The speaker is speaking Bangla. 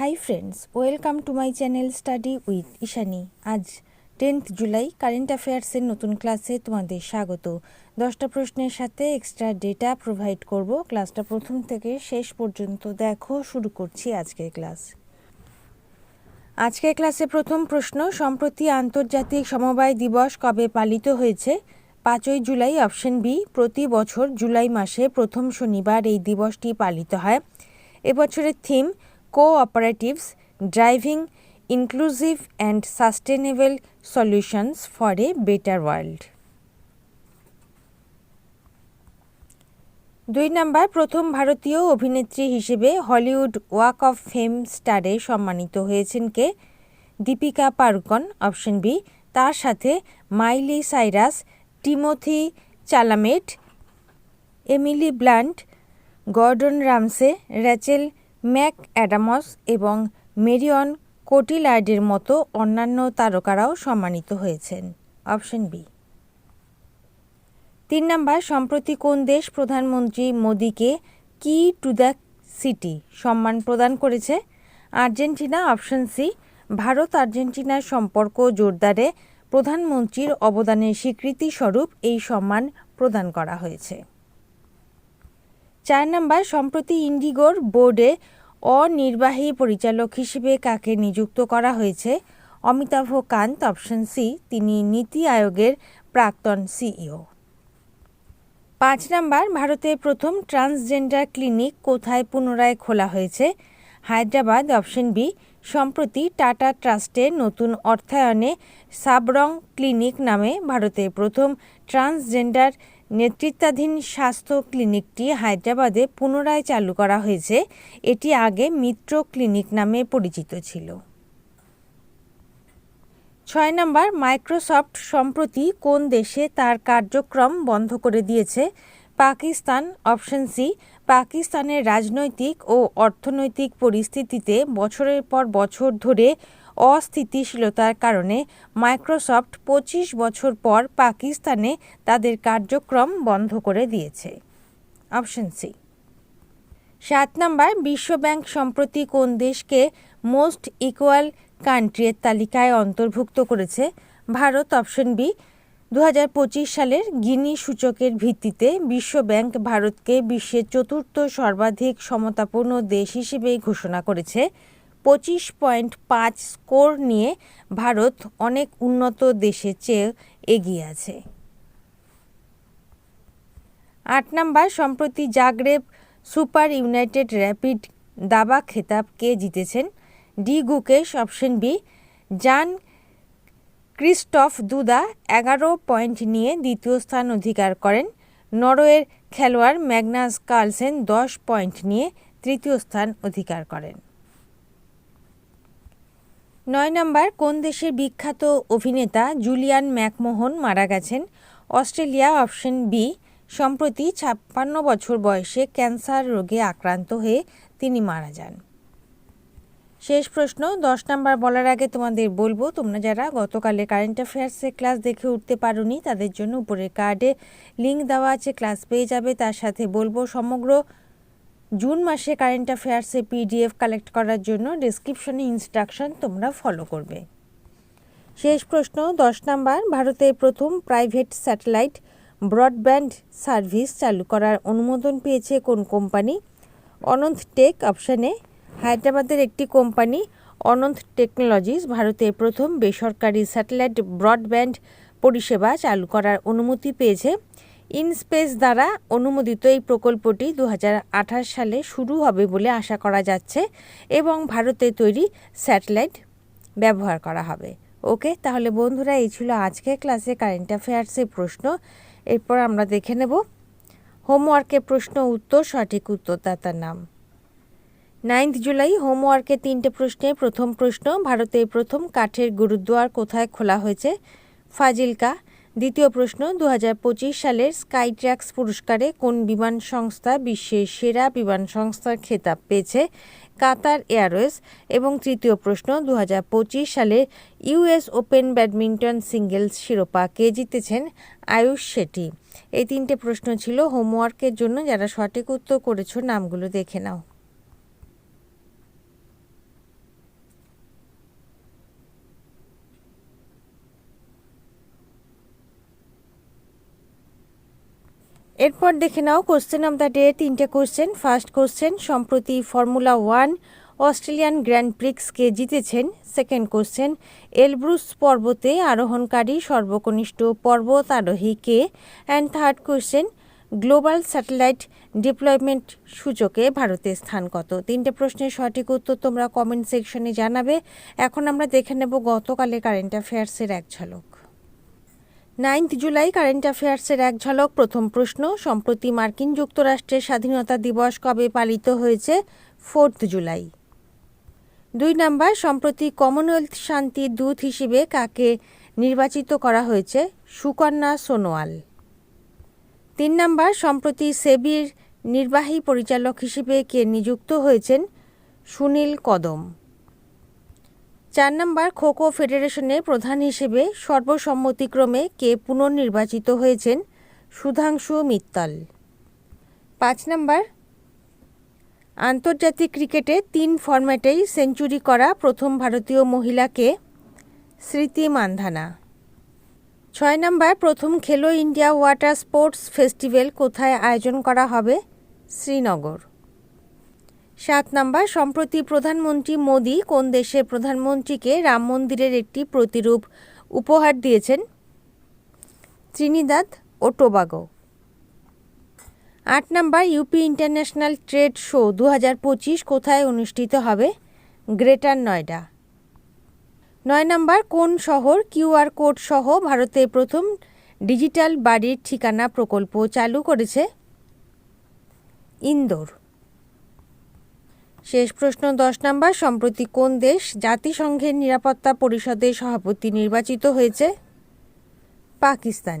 Hi friends welcome to my channel study with Ishani আজ টেন্থ জুলাই কারেন্ট অ্যাফেয়ার্সের নতুন ক্লাসে তোমাদের স্বাগত। দশটা প্রশ্নের সাথে এক্সট্রা ডেটা প্রোভাইড করব। ক্লাসটা প্রথম থেকে শেষ পর্যন্ত দেখো, শুরু করছি আজকের ক্লাস আজকের ক্লাসে প্রথম প্রশ্ন, সম্প্রতি আন্তর্জাতিক সমবায় দিবস কবে পালিত হয়েছে? পাঁচই জুলাই অপশন বি প্রতি বছর জুলাই মাসে প্রথম শনিবার এই দিবসটি পালিত হয়। এবছরের theme cooperatives driving inclusive and sustainable solutions for a better world দুই নাম্বার, প্রথম ভারতীয় অভিনেত্রী হিসেবে হলিউড ওয়াক অফ ফেম স্টারে সম্মানিত হয়েছেন কে? Deepika Padukone, option B. তার সাথে Miley Cyrus, Timothee Chalamet, Emily Blunt, Gordon Ramsay, Rachel McAdams এবং মেরিয়ন কোটিলার্ডের মতো অন্যান্য তারকারাও সম্মানিত হয়েছেন। Option B. তিন নম্বর, সম্প্রতি কোন দেশ প্রধানমন্ত্রী মোদীকে কি টু দ্য সিটি সম্মান প্রদান করেছে? Argentina, option C. ভারত, আর্জেন্টিনার সম্পর্ক জোরদারে প্রধানমন্ত্রীর অবদানের স্বীকৃতিস্বরূপ এই সম্মান প্রদান করা হয়েছে। চার নম্বর, সম্প্রতি ইন্ডিগোর বোর্ডে অনির্বাহী পরিচালক হিসেবে কাকে নিযুক্ত করা হয়েছে? অমিতাভ কান্ত, অপশন সি, তিনি নীতি আয়োগের প্রাক্তন সিইও। পাঁচ নাম্বার, ভারতে প্রথম ট্রান্সজেন্ডার ক্লিনিক কোথায় পুনরায় খোলা হয়েছে? হায়দ্রাবাদ, অপশন বি, সম্প্রতি টাটা ট্রাস্টের নতুন অর্থায়নে সাবরং ক্লিনিক নামে ভারতের প্রথম ট্রান্সজেন্ডার নেতৃত্বাধীন স্বাস্থ্য ক্লিনিকটি হায়দ্রাবাদে পুনরায় চালু করা হয়েছে। এটি আগে মিত্র ক্লিনিক নামে পরিচিত ছিল। ছয় নম্বর, মাইক্রোসফট সম্প্রতি কোন দেশে তার কার্যক্রম বন্ধ করে দিয়েছে? পাকিস্তান, অপশন সি, পাকিস্তানের রাজনৈতিক ও অর্থনৈতিক পরিস্থিতিতে বছরের পর বছর ধরে অস্থিতিশীলতার কারণে মাইক্রোসফট পঁচিশ বছর পর পাকিস্তানে তাদের কার্যক্রম বন্ধ করে দিয়েছে। Option C. সাত নম্বর বিশ্বব্যাংক সম্প্রতি কোন দেশকে মোস্ট ইকুয়াল কান্ট্রির তালিকায় অন্তর্ভুক্ত করেছে? ভারত, অপশন বি দু হাজার পঁচিশ সালের গিনি সূচকের ভিত্তিতে বিশ্বব্যাংক ভারতকে বিশ্বের চতুর্থ সর্বাধিক সমতাপূর্ণ দেশ হিসেবে ঘোষণা করেছে। পঁচিশ পয়েন্ট পাঁচ স্কোর নিয়ে ভারত অনেক উন্নত দেশের চেয়ে এগিয়ে আছে। আট নাম্বার, সম্প্রতি জাগরেব সুপার ইউনাইটেড র্যাপিড দাবা খেতাব কে জিতেছেন D Gukesh, option B, Jan Krzysztof Duda এগারো পয়েন্ট নিয়ে দ্বিতীয় স্থান অধিকার করেন। নরওয়ের খেলোয়াড় ম্যাগনাস কার্লসেন দশ পয়েন্ট নিয়ে তৃতীয় স্থান অধিকার করেন। নয় নম্বর, কোন দেশের বিখ্যাত অভিনেতা জুলিয়ান ম্যাকমোহন মারা গেছেন? অস্ট্রেলিয়া, অপশন বি, সম্প্রতি ছাপ্পান্ন বছর বয়সে ক্যান্সার রোগে আক্রান্ত হয়ে তিনি মারা যান। শেষ প্রশ্ন, দশ নাম্বার বলার আগে তোমাদের বলব, তোমরা যারা গতকালে কারেন্ট অ্যাফেয়ার্সের ক্লাস দেখে উঠতে পারোনি, তাদের জন্য উপরের কার্ডে লিঙ্ক দেওয়া আছে ক্লাস পেয়ে যাবে, তার সাথে বলব সমগ্র জুন মাসে কারেন্ট অ্যাফেয়ার্সে পিডিএফ কালেক্ট করার জন্য ডিসক্রিপশনে ইনস্ট্রাকশন তোমরা ফলো করবে। শেষ প্রশ্ন, দশ নাম্বার ভারতের প্রথম প্রাইভেট স্যাটেলাইট ব্রডব্যান্ড সার্ভিস চালু করার অনুমোদন পেয়েছে কোন কোম্পানি অনন্ত টেক অপশানে হায়দ্রাবাদের একটি কোম্পানি অনন্ত টেকনোলজিস ভারতের প্রথম বেসরকারি স্যাটেলাইট ব্রডব্যান্ড পরিষেবা চালু করার অনুমতি পেয়েছে। ইনস্পেস দ্বারা অনুমোদিত এই প্রকল্পটি দু হাজার আঠাশ সালে শুরু হবে বলে আশা করা যাচ্ছে এবং ভারতে তৈরি স্যাটেলাইট ব্যবহার করা হবে। ওকে, তাহলে বন্ধুরা, এই ছিল আজকের ক্লাসে কারেন্ট অ্যাফেয়ার্সের প্রশ্ন। এরপর আমরা দেখে নেব হোমওয়ার্কের প্রশ্ন উত্তর, সঠিক উত্তরদাতার নাম। নাইন্থ জুলাই, হোমওয়ার্কে তিনটে প্রশ্নে প্রথম প্রশ্ন ভারতের প্রথম কাঠের গুরুদ্বার কোথায় খোলা হয়েছে? ফাজিলকা দ্বিতীয় প্রশ্ন দু হাজার পঁচিশ সালের স্কাই ট্র্যাক্স পুরস্কারে কোন বিমান সংস্থা বিশ্বের সেরা বিমান সংস্থার খেতাব পেয়েছে কাতার এয়ারওয়েজ? এবং তৃতীয় প্রশ্ন দু হাজার পঁচিশ সালে ইউএস ওপেন ব্যাডমিন্টন সিঙ্গেলস শিরোপা কে জিতেছেন আয়ুষ শেঠি? এই তিনটে প্রশ্ন ছিল। হোমওয়ার্কের জন্য যারা সঠিক উত্তর করেছ, নামগুলো দেখে নাও। এরপর দেখে নাও কোশ্চেন অব দ্য ডে তিনটে কোশ্চেন ফার্স্ট কোশ্চেন সম্প্রতি ফর্মুলা ওয়ান অস্ট্রেলিয়ান গ্র্যান্ড প্রিক্সকে জিতেছেন। সেকেন্ড কোশ্চেন এলব্রুস পর্বতে আরোহণকারী সর্বকনিষ্ঠ পর্বত আরোহী কে? And third question global satellite deployment সূচকে ভারতের স্থান কত? তিনটে প্রশ্নের সঠিক উত্তর তোমরা কমেন্ট সেকশনে জানাবে। এখন আমরা দেখে নেব গতকালে কারেন্ট অ্যাফেয়ার্সের এক ঝলক। নাইন্থ জুলাই কারেন্ট অ্যাফেয়ার্সের এক ঝলক প্রথম প্রশ্ন। সম্প্রতি মার্কিন যুক্তরাষ্ট্রের স্বাধীনতা দিবস কবে পালিত হয়েছে? Fourth July. দুই নাম্বার, সম্প্রতি কমনওয়েলথ শান্তির দূত হিসেবে কাকে নির্বাচিত করা হয়েছে? সুকন্যা সোনোয়াল। তিন নাম্বার, সম্প্রতি সেবির নির্বাহী পরিচালক হিসেবে কে নিযুক্ত হয়েছেন? সুনীল কদম। চার নম্বর খোখো ফেডারেশনের প্রধান হিসেবে সর্বসম্মতিক্রমে কে পুনর্নির্বাচিত হয়েছেন সুধাংশু মিত্তল। পাঁচ নম্বর, আন্তর্জাতিক ক্রিকেটে তিন ফরম্যাটেই সেঞ্চুরি করা প্রথম ভারতীয় মহিলাকে স্মৃতি মান্ধানা। ছয় নম্বর, প্রথম খেলো ইন্ডিয়া ওয়াটার স্পোর্টস ফেস্টিভ্যাল কোথায় আয়োজন করা হবে? শ্রীনগর। সাত নম্বর, সম্প্রতি প্রধানমন্ত্রী মোদি কোন দেশের প্রধানমন্ত্রীকে রাম মন্দিরের একটি প্রতিরূপ উপহার দিয়েছেন? ত্রিনিদাদ ও টোবাগো আট number, UP international trade show দু হাজার পঁচিশ কোথায় অনুষ্ঠিত হবে? গ্রেটার নয়ডা। নয় নম্বর, কোন শহর কিউআর কোড সহ ভারতে প্রথম ডিজিটাল বাড়ির ঠিকানা প্রকল্প চালু করেছে? ইন্দোর। শেষ প্রশ্ন দশ নম্বর সম্প্রতি কোন দেশ জাতিসংঘের নিরাপত্তা পরিষদের সভাপতি নির্বাচিত হয়েছে? পাকিস্তান।